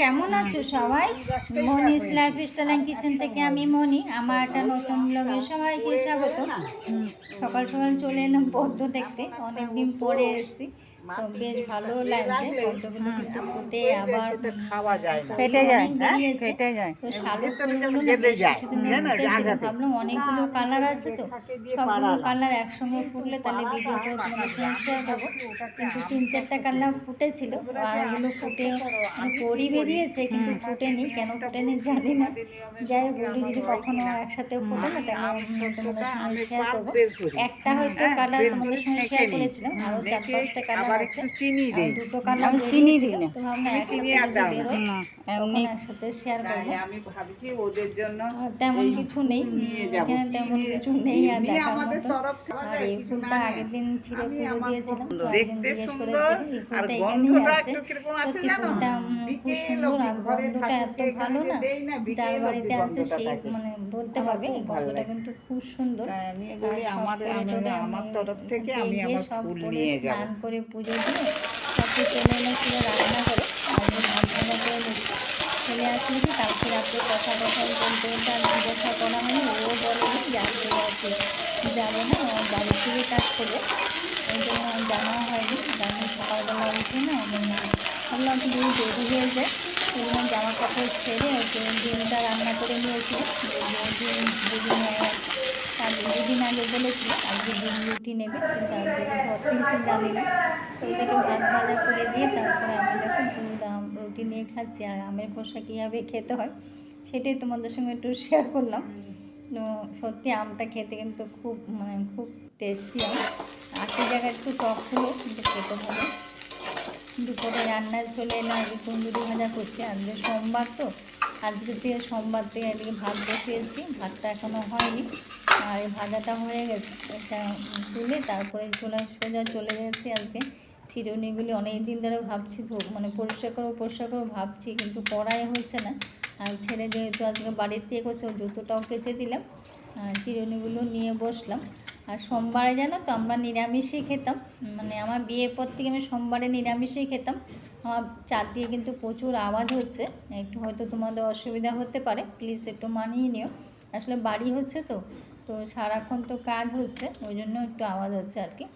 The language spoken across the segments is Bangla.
কেমন আছো সবাই? Moni's life style and kitchen থেকে আমি মনি। আমার একটা নতুন ব্লগে সবাইকে স্বাগত সকাল সকাল চলে এলাম পদ্ম দেখতে। অনেকদিন পরে এসেছি। তো বেশ ভালো লাগছে পদ্মগুলো কিন্তু ফুটে আবার খাওয়া যায় ফেটে যায় ফেটে যায়। তো শালুক ফুলগুলো বেশ কিছুদিন না, না, ফুটেছিল ভাবলাম অনেকগুলো কালার আছে তো। সবগুলো কালার একসঙ্গে ফুটলে তাহলে ভিডিও করে তোমাদের সঙ্গে শেয়ার করব। কিন্তু তিন চারটা কালার ফুটেছিল আর ওগুলো ফুটে মানে কড়ি বেরিয়েছে কিন্তু ফুটেনি। কেন ফুটেনি জানি না। যাই হোক ওগুলো যদি কখনো একসাথে ফুটে না তাহলে তোমাদের সঙ্গে শেয়ার করব একটা হয়তো কালার তোমাদের সঙ্গে শেয়ার করেছিলাম আরও চার পাঁচটা কালার আবার আছে। একটু চিনি দেই। দুটো কালার চিনি দিই না। তো ভাবলাম একসাথে চিনি আর দাও না। বেরোয় না, তখন এমনি একসাথে শেয়ার করব। আমি ভাবছি ওদের জন্য তেমন কিছু নেই। এখানে তেমন কিছু নেই আর দেখার মতো। আর এই ফুলটা আগের দিন ছিঁড়ে পুজো দিয়েছিলাম তো দেখতে একদিন জিজ্ঞেস সুন্দর, এই ফুলটা এখানেই আছে। সত্যি ফুলটা খুব সুন্দর আর গন্ধটা এত ভালো না। যার বাড়িতে আছে সেই মানে বলতে পারবে এই গন্ধটা কিন্তু খুব সুন্দর। বলি সব আমার আমার তরফ থেকে আমি আমার সব করে স্নান করে পুজো দিয়ে তারপরে চলে এলাম ছিল রান্না করে আমি ভাত করে নিচ্ছি চলে আসলে কি কালকে রাত্রে কথা কথা বলতে বলতে আর জিজ্ঞাসা করা হয়নি ও যে যাবে না ও বাড়ি থেকে কাজ করবে। ওই জন্য আর জানা হয়নি সকালবেলা উঠে না আমি ভাবলাম দেরি হয়ে যায়। জন্য জামা কাপড় ছেড়ে ডিমটা রান্না করে নিয়েছি। দুদিন দুদিন আগে বলেছিল, আজকে ডিম রুটি নেবে, কিন্তু আজকে যে ভর্তি হিসেবে জানি না। তো ওইটাকে ভাত ভাজা করে দিয়ে তারপরে আমি দেখো দুধ আম রুটি নিয়ে খাচ্ছি, আর আমের খোসা কীভাবে খেতে হয় সেটাই তোমাদের সঙ্গে একটু শেয়ার করলাম। তো সত্যি আমটা খেতে কিন্তু খুব মানে খুব টেস্টি আম। আশি জায়গায় একটু টক হলো কিন্তু খেতে ভালো দুপুরে রান্নায় চলে এলাম আজকে কুন্দুরি ভাজা করছি, আজকে সোমবার তো। আজকে থেকে সোমবার থেকে এদিকে ভাত বসিয়েছি, ভাতটা এখনও হয়নি। আর এই ভাজাটা হয়ে গেছে, এটা তুলে তারপরে চলে সোজা চলে গেছি আজকে। চিরুনিগুলি অনেক দিন ধরে ভাবছি মানে পরিষ্কার করব পরিষ্কার করব ভাবছি, কিন্তু করাই হচ্ছে না। আর ছেলে যেহেতু আজকে বাড়ির থেকে করছে জুতোটাও কেচে দিলাম। চিরুনিগুলো নিয়ে বসলাম। আর সোমবারে জানো তো আমরা নিরামিষই খেতাম। মানে আমার বিয়ের পর থেকে আমি সোমবারে নিরামিষই খেতাম। আমার চার দিয়ে কিন্তু প্রচুর আওয়াজ হচ্ছে। একটু হয়তো তোমাদের অসুবিধা হতে পারে। প্লিজ একটু মানিয়ে নিও। আসলে বাড়ি হচ্ছে তো তো সারাক্ষণ তো কাজ হচ্ছে, ওই জন্য একটু আওয়াজ হচ্ছে আর কি।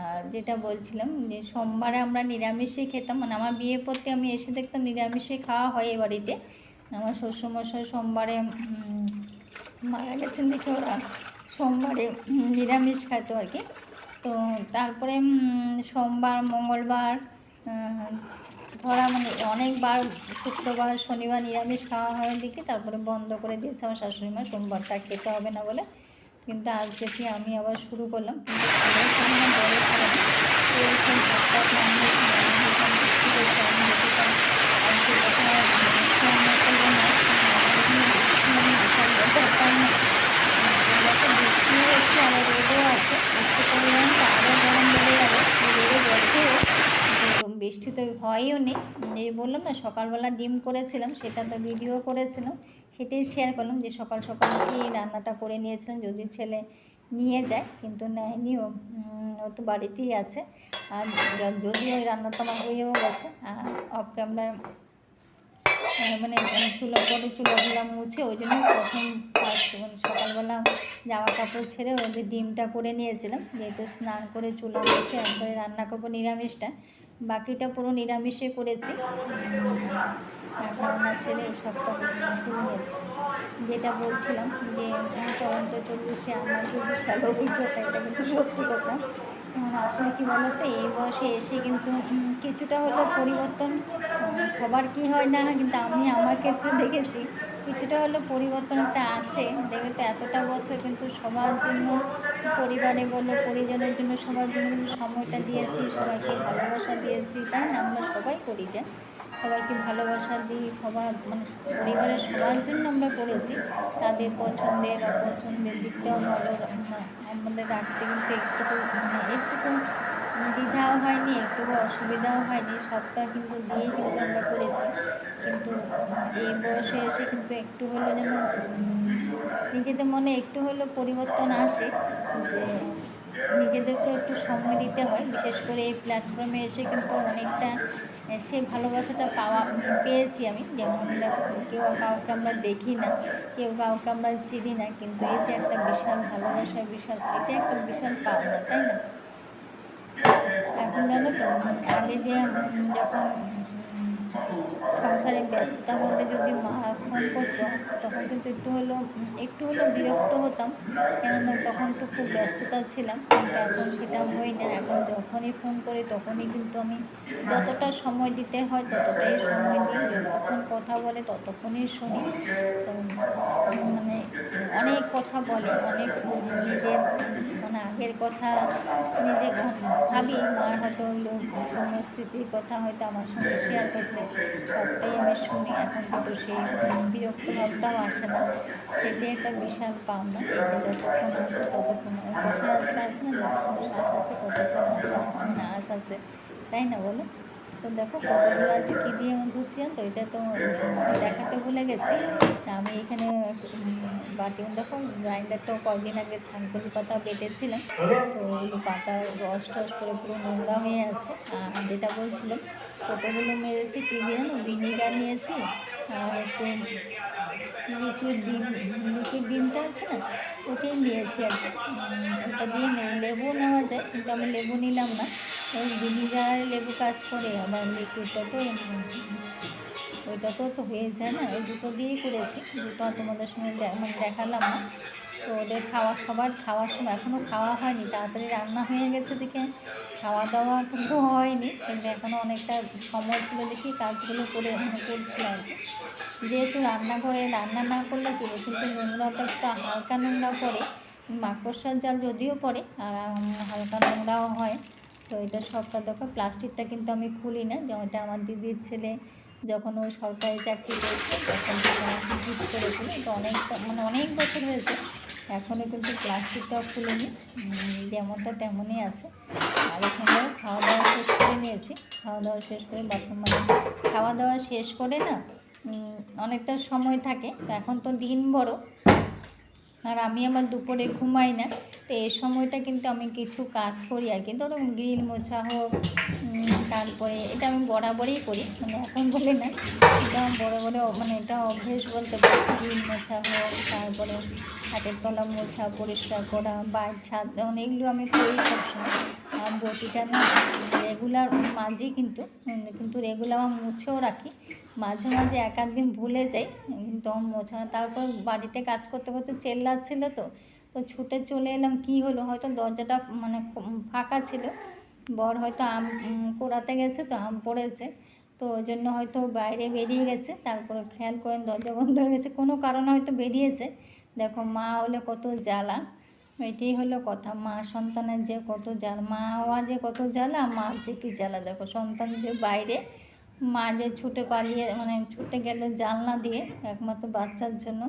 আর যেটা বলছিলাম যে সোমবারে আমরা নিরামিষই খেতাম। মানে আমার বিয়ের পর আমি এসে দেখতাম নিরামিষই খাওয়া হয় এ বাড়িতে। আমার শ্বশুরমশাই সোমবারে মারা গেছেন দেখে ওরা। সোমবারে নিরামিষ খাইতো আর কি। তো তারপরে সোমবার, মঙ্গলবার ধরা মানে অনেকবার শুক্রবার, শনিবার নিরামিষ খাওয়া হয় দেখি, তারপরে বন্ধ করে দিয়েছে আমার শাশুড়ি মা সোমবারটা খেতে হবে না বলে। কিন্তু আজকে থেকে আমি আবার শুরু করলাম? কিন্তু খাবার খাব না বড় খাব না তো সেই ভাতটা বানিয়েছি বানিয়ে যখন বিক্রি করছে আমি দেখেছিলাম আজকে যখন আর রান্না করব না মানে বিশাল ব্যাপার না দেখো বৃষ্টি হচ্ছে আবার রোদও আছে একটু পরিমাণ তো আরও গরম বেড়ে যাবে বেড়ে গেছেও তো বৃষ্টি তো হয়ও নেই। এই বললাম না, সকালবেলা ডিম করেছিলাম, সেটা তো ভিডিও করেছিলাম, সেটাই শেয়ার করলাম যে সকাল সকাল কি রান্নাটা করে নিয়েছিলাম, যদি ছেলে নিয়ে যায়, কিন্তু নেয়নি ও। তো বাড়িতেই আছে। আর যদি ওই রান্নাটা আমার হয়েও গেছে, আর অফ ক্যামেরা মানে চুলো পরে চুলোগুলো মুছে, ওই জন্য প্রথম মানে সকালবেলা জামা কাপড় ছেড়ে ওদের ডিমটা করে নিয়েছিলাম, যেহেতু স্নান করে চুলো মুছে, একবারে রান্না করব নিরামিষটা বাকিটা পুরো নিরামিষে করেছি। উম, আর রান্না বান্না সেরে সবটা করে নিয়েছি। যেটা বলছিলাম যে তরন্ত চল্লিশে আমার যে বিশাল অভিজ্ঞতা এটা কিন্তু সত্যি কথা। এখন আসলে কি বলতো এই বয়সে এসে কিন্তু কিছুটা হলেও পরিবর্তন সবার কি হয় না কিন্তু আমি আমার ক্ষেত্রে দেখেছি। কিছুটা হলেও পরিবর্তনটা আসে। দেখবে তো এতটা বছর কিন্তু সবার জন্য, পরিবারে বলো, পরিজনের জন্য, সবার জন্য কিন্তু সময়টা দিয়েছি, সবাইকে ভালোবাসা দিয়েছি, তাই না? আমরা সবাই করি এটা। সবাইকে ভালোবাসা দিই, সবার মানে পরিবারের সবার জন্য আমরা করেছি। তাদের পছন্দের, অপছন্দের দিকটাও নজর আমাদের রাখতে কিন্তু একটুকু মানে একটুকু দ্বিধাও হয়নি, একটুকু অসুবিধাও হয়নি, সবটা কিন্তু দিয়েই কিন্তু আমরা করেছি। কিন্তু এই বয়সে এসে কিন্তু একটু হলেও যেন নিজেদের মনে একটু হলেও পরিবর্তন আসে, যে নিজেদেরকে একটু সময় দিতে হয়। বিশেষ করে এই প্ল্যাটফর্মে এসে কিন্তু অনেকটা সে ভালোবাসাটা পাওয়া, পেয়েছি আমি। যেমন দেখো কেউ কাউকে আমরা দেখি না, কেউ কাউকে আমরা চিনি না, কিন্তু এই যে একটা বিশাল ভালোবাসা বিশাল, এটা একটা বিশাল পাওনা, তাই না? এখন জানো তো আগে যে যখন সংসারে ব্যস্ততার মধ্যে যদি মা ফোন করতো তখন কিন্তু একটু উম, একটু হলেও বিরক্ত হতাম। কেননা তখন তো খুব ব্যস্ততা ছিলাম কিন্তু এখন সেটা হয় না। এখন যখনই ফোন করি তখনই কিন্তু আমি যতটা সময় দিতে হয় ততটাই সময় দিই। যতক্ষণ কথা বলে ততক্ষণই শুনি। তো মানে অনেক কথা বলে, অনেক নিজের মানে আগের কথা নিজে ভাবি মার হয়তো ওগুলো পুরনো স্মৃতির কথা হয়তো আমার সঙ্গে শেয়ার করছে। সবটাই আমি শুনি, এখন কিন্তু সেই বিরক্ত ভাবটাও আসে না। সেটাই একটা বিশাল পাওনা, এতে যতক্ষণ আছে ততক্ষণ কথা আছে না যতক্ষণ শ্বাস আছে ততক্ষণ আশা মানে আশ আছে, তাই না বলো? তো দেখো কতগুলো আছে, কী দিয়ে আমি ধুচ্ছিলাম? তো এটা তো দেখাতে ভুলে গেছি। আমি এখানে বাটি দেখো, গ্রাইন্ডারটাও কয়দিন আগে থানকুনি পাতা বেটেছিলাম। তো ওগুলো পাতা রস টস করে পুরো নোংরা হয়ে আছে। আর যেটা বলছিলাম কোটোগুলো মেরেছি, কী দিয়ে জানো? ভিনিগার নিয়েছি। আর একটু লিকুইড ডিম লিকুইড ডিমটা আছে না, ওটাই নিয়েছি আর কি। ওটা দিয়ে লেবু নেওয়া যায়, কিন্তু আমি লেবু নিলাম না। ওই ভিনিগার লেবু কাজ করে আবার লিকুইডটা তো উম, ওইটা তো তো হয়ে যায় না ওই দুটো দিয়েই করেছি দুটো তোমাদের সঙ্গে মানে দেখালাম না। তো ওদের খাওয়া সবার খাওয়ার সময় এখনও খাওয়া হয়নি তাড়াতাড়ি রান্না হয়ে গেছে দেখে খাওয়া দাওয়া কিন্তু হয়নি কিন্তু এখনও অনেকটা সময় ছিল দেখি কাজগুলো করে করছিলাম আর কি। যেহেতু রান্নাঘরে রান্না না করলে কি কিন্তু তো একটা হালকা নোংরা পড়ে মাকড়সার জাল যদিও পড়ে আর হালকা নোংরাও হয়। তো এটা সবটা দেখো, প্লাস্টিকটা কিন্তু আমি খুলি না। যেমনটা আমার দিদির ছেলে যখন ও সরকারি চাকরি করেছিল তখন গিফট করেছিল। তো অনেক মানে অনেক বছর হয়েছে। এখনও কিন্তু প্লাস্টিকটাও খুলিনি। যেমনটা তেমনই আছে। আর এখানে খাওয়া দাওয়া শেষ করে নিয়েছি। খাওয়া দাওয়া শেষ করে বাথরুম মানে খাওয়া দাওয়া শেষ করে না অনেকটা সময় থাকে। এখন তো দিন বড়। আর আমি আমার দুপুরে ঘুমাই না, তো এই সময়টা কিন্তু আমি কিছু কাজ করি আর কি। ধরুন গ্রিল মোছা হোক তারপরে এটা আমি বরাবরই করি মানে এখন বলে না, এটা বড় মানে এটা অভ্যেস বলতে পারি। গ্রিল মোছা হোক, তারপরে হাতের তলা মোছা পরিষ্কার করা বাইর ছাদ এগুলো আমি করি সবসময়। আর বটিটা না, রেগুলার মাঝি কিন্তু কিন্তু রেগুলার আমার মুছেও রাখি। মাঝে মাঝে এক দিন ভুলে যাই কিন্তু মোছা। তারপর বাড়িতে কাজ করতে করতে চেল্লাচ্ছিল তো তো ছুটে চলে এলাম, কি হলো? হয়তো দরজাটা মানে ফাঁকা ছিল। বর হয়তো আম কোড়াতে গেছে তো, আম পড়েছে। তো ওই জন্য হয়তো বাইরে বেরিয়ে গেছে। তারপরে খেয়াল করেন দরজা বন্ধ হয়ে গেছে। কোনো কারণে হয়তো বেরিয়েছে। দেখো, মা হলে কত জ্বালা। এটাই হলো কথা। মা সন্তানের যে কত জ্বালা। মা হওয়া যে কত জ্বালা, মার যে কী জ্বালা। দেখো, সন্তান যে বাইরে মা যে ছুটে পালিয়ে মানে ছুটে গেল জানলা দিয়ে একমাত্র বাচ্চার জন্য।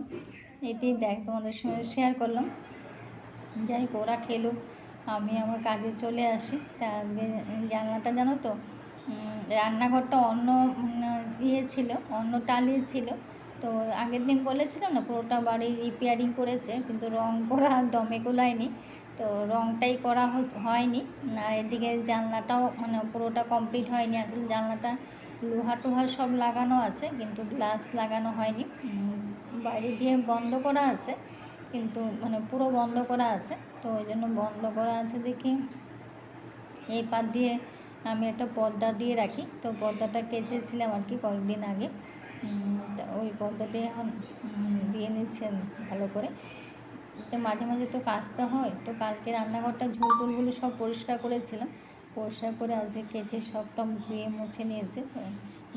এটাই দেখ, তোমাদের সঙ্গে শেয়ার করলাম। যাই হোক, ওরা খেলুক, আমি আমার কাজে চলে আসি। তা আজকে জানলাটা জানো তো রান্নাঘরটা অন্য ইয়ে ছিল, অন্য টালিয়ে ছিল। তো আগের দিন বলেছিলাম না, পুরোটা বাড়ি রিপেয়ারিং করেছে, কিন্তু রং করা দমে গোলায়নি তো রংটাই করা হয়নি। আর এদিকে জানলাটাও মানে পুরোটা কমপ্লিট হয়নি। আসলে জানলাটা লোহা টোহা সব লাগানো আছে, কিন্তু গ্লাস লাগানো হয়নি। বাইরে দিয়ে বন্ধ করা আছে, কিন্তু মানে পুরো বন্ধ করা আছে। তো ওই জন্য বন্ধ করা আছে দেখি। এই পাত দিয়ে আমি একটা পর্দা দিয়ে রাখি। তো পর্দাটা কেচেছিলাম আর কি কয়েকদিন আগে। ওই পর্দাটি এখন দিয়ে নিচ্ছেন ভালো করে। যে মাঝে মাঝে তো কাচতে হয়, তো কালকে রান্নাঘরটা ঝুল টুলগুলো সব পরিষ্কার করেছিলাম। পরিষ্কার করে আজকে কেচে সবটা ধুয়ে মুছে নিয়েছে।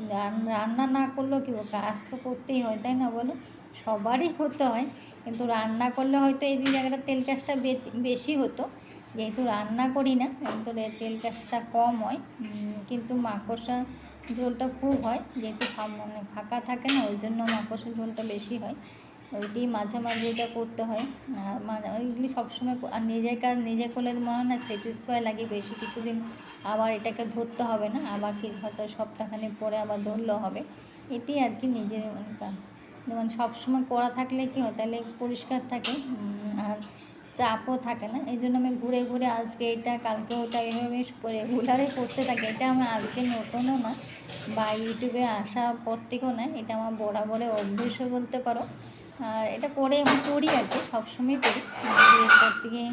রান- রান্না না করলেও কি কাজ তো করতেই হয়, তাই না বলো? সবারই করতে হয়, কিন্তু রান্না করলে হয়তো এই জায়গাটা তেল কাজটা বেশি হতো। যেহেতু রান্না করি না, কিন্তু তেল কাজটা কম হয়। কিন্তু মাকড়সা ঝোলটা খুব হয়, যেহেতু মানে ফাঁকা থাকে না, ওই জন্য মাকড়সা ঝোলটা বেশি হয়। ওইটি মাঝে মাঝে এটা করতে হয়। আর ওইগুলি সবসময় আর নিজের কাজ নিজে করলে মনে হয় না স্যাটিসফাই লাগে বেশি। কিছুদিন আবার এটাকে ধরতে হবে না, আবার কি হয়তো সপ্তাহখানেক পরে আবার ধরলেও হবে। এটি আর কি নিজের মানে সবসময় করা থাকলে কি হয়, তাহলে পরিষ্কার থাকে আর চাপও থাকে না। এই জন্য আমি ঘুরে ঘুরে আজকে এটা, কালকে ওটা এইভাবে রেগুলারে করতে থাকি। এটা আমার আজকে নতুনও না, বা ইউটিউবে আসা পর থেকেও না, এটা আমার বরাবরে অভ্যেসও বলতে পারো। আর এটা করে আমি করি আর কি, সবসময় করি। বিয়ের পর থেকে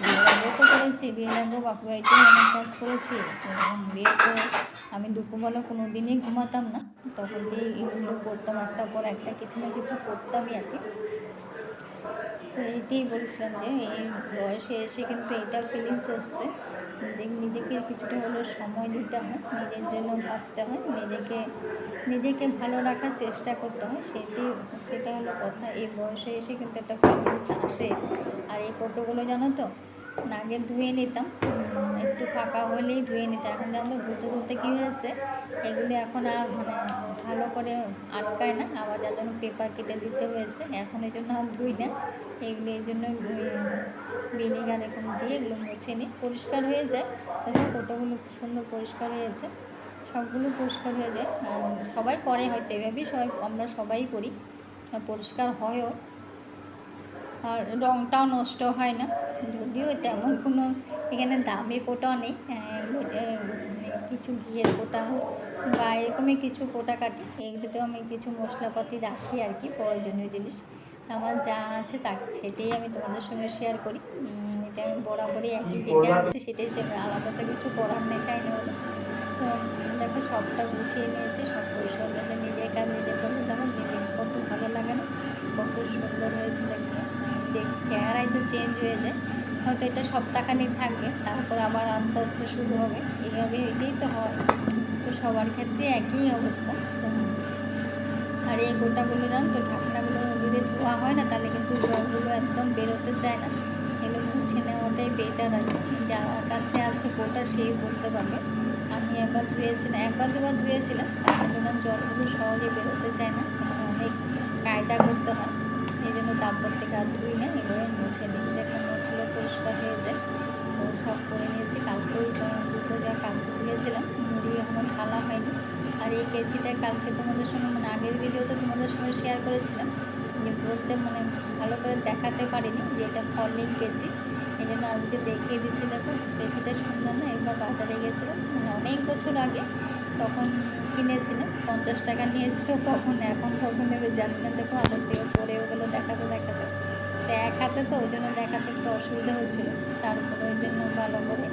বিয়ের আগেও তো করেছি, বিয়ের আগেও বাপু বাড়িতেও অনেক কাজ করেছি। এবং বিয়ের পর আমি দুপুরবেলা কোনো দিনই ঘুমাতাম না, তখন দিয়ে এগুলো করতাম একটা পর একটা কিছু না কিছু করতামই আর কি। তো এইটাই বলছিলাম যে এই বয়সে এসে কিন্তু এটাও ফিলিংস হচ্ছে যে নিজেকে কিছুটা হলেও সময় দিতে হয়, নিজের জন্য ভাবতে হয়, নিজেকে নিজেকে ভালো রাখার চেষ্টা করতে হয়, সেটি সেটা হলো কথা। এই বয়সে এসে কিন্তু একটা ফিলিংস আসে। আর এই ফটোগুলো জানো তো, আগে ধুয়ে নিতাম একটু ফাঁকা হলেই ধুয়ে নিতাম। এখন জানো ধুতে ধুতে কী হয়েছে এগুলি এখন আর মানে ভালো করে আটকায় না, আবার যার জন্য পেপার কেটে দিতে হয়েছে, এখন এই জন্য আর ধুই না। এগুলি এই জন্য ভিনেগার এরকম দিয়ে এগুলো মুছে নিই। পরিষ্কার হয়ে যায়। দেখো ফটোগুলো খুব সুন্দর পরিষ্কার হয়েছে। সবগুলো পরিষ্কার হয়ে যায়। সবাই করে হয়তো এভাবেই সবাই, আমরা সবাই করি। পরিষ্কার হয়ও। রঙটাও নষ্ট হয় না। যদিও তেমন কোনো এখানে দামি কোটাও নেই কিছু ঘিয়ের কোটা বা এরকমই কিছু কোটা কাটি এগুলোতেও আমি কিছু মশলাপাতি রাখি আর কি প্রয়োজনীয় জিনিস। আমার যা আছে তা সেটাই আমি তোমাদের সঙ্গে শেয়ার করি। এটা আমি বরাবরই একই যেটা আছে সেটাই সে আলাদা তো কিছু করার নেই তাই না দেখো সবটা গুছিয়ে নিয়েছি সব পরিষ্কার করে নিজের কাজ নিজে করলে দেখো নিজে কত ভালো লাগে না কত সুন্দর হয়েছে দেখতে। দেখ চেহারাই তো চেঞ্জ হয়ে যায়। হয়তো এটা সপ্তাহখানিক থাকবে, তারপর আবার আস্তে আস্তে শুরু হবে। এইভাবে এটাই তো হয়। তো সবার ক্ষেত্রে একই অবস্থা। আর এই গোটাগুলো জানো তো, ঢাকনাগুলো যদি ধোয়া হয় না, তাহলে কিন্তু জলগুলো একদম বেরোতে চায় না। এগুলো মুছে নেওয়াটাই বেটার কি। যার কাছে আছে গোটা সেই বলতে পারবে। আমি একবার ধুয়েছিলাম, একবার দুবার ধুয়েছিলাম, তারপর জলগুলো সহজে বেরোতে চায় না। অনেক কায়দা করতে হয়। এই জন্য তারপর থেকে আর ধুই না এগুলো মুছে নিই। দেখে, মুছলে পরিষ্কার হয়ে যায়। তো সব করে নিয়েছি। কালকে ওই দুটো যা কালকে ধুয়েছিলাম মুড়ি এখনও ঢালা হয়নি। আর এই কেজিটা কালকে তোমাদের সঙ্গে মানে আগের ভিডিওতে তোমাদের সঙ্গে শেয়ার করেছিলাম, যে বলতে মানে ভালো করে দেখাতে পারিনি যে এটা ফলিং কেজি এই জন্য আজকে দেখিয়ে দিচ্ছি, দেখো কেজিটা সুন্দর না? একবার বাজারে গেছিলাম মানে অনেক বছর আগে, তখন কিনেছিলাম, পঞ্চাশ টাকা নিয়েছিল, তখন এখন কত নেবে জানি না। দেখো হাতের থেকে পরে ওগুলো দেখাতে দেখাতে। তো এক হাতে তো, ওই জন্য দেখাতে একটু অসুবিধা হচ্ছিল। তারপরে ওই জন্য ভালো করে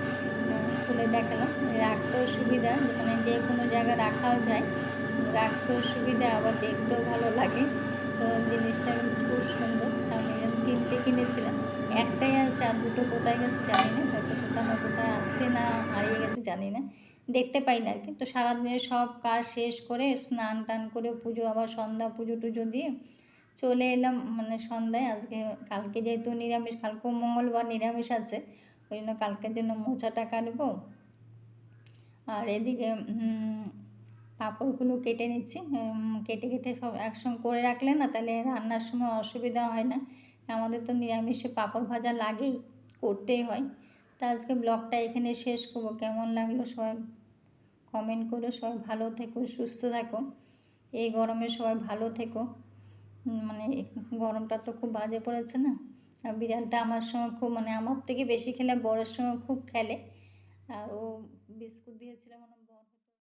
খুলে দেখালাম। রাখতেও সুবিধা মানে যে কোনো জায়গায় রাখাও যায়। রাখতেও সুবিধা, আবার দেখতেও ভালো লাগে। তো জিনিসটা খুব সুন্দর। আমি তিনটে কিনেছিলাম। একটাই আছে, আর দুটো কোথায় গেছে জানি না। হয়তো কোথাও কোথায় আছে না হারিয়ে গেছে, জানি না। দেখতে পাই না আর কি। তো সারাদিনের সব কাজ শেষ করে, স্নান টান করে, পুজো আবার সন্ধ্যা পুজো টুজো দিয়ে চলে এলাম মানে সন্ধ্যায়। আজকে, কালকে যেহেতু নিরামিষ, কালকেও মঙ্গলবার নিরামিষ আছে ওই জন্য কালকের জন্য মোচাটা কাটবো আর এদিকে পাঁপড়গুলো কেটে নিচ্ছি। কেটে কেটে সব একসঙ্গে করে রাখলে না, তাহলে রান্নার সময় অসুবিধা হয় না। আমাদের তো নিরামিষে পাঁপড় ভাজা লাগেই, করতেই হয়। তা আজকে ব্লগটা এখানে শেষ করব। কেমন লাগল সবাই কমেন্ট করো। সবাই ভালো থেকো, সুস্থ থাকো। এই গরমে সবাই ভালো থেকো। মানে গরমটা তো খুব বাজে পড়েছে না? আর বিড়ালটা আমার সঙ্গে খুব মানে আমার থেকে বেশি খেলে বড়ের সঙ্গে খুব খেলে। আর ও বিস্কুট দিয়েছিল মানে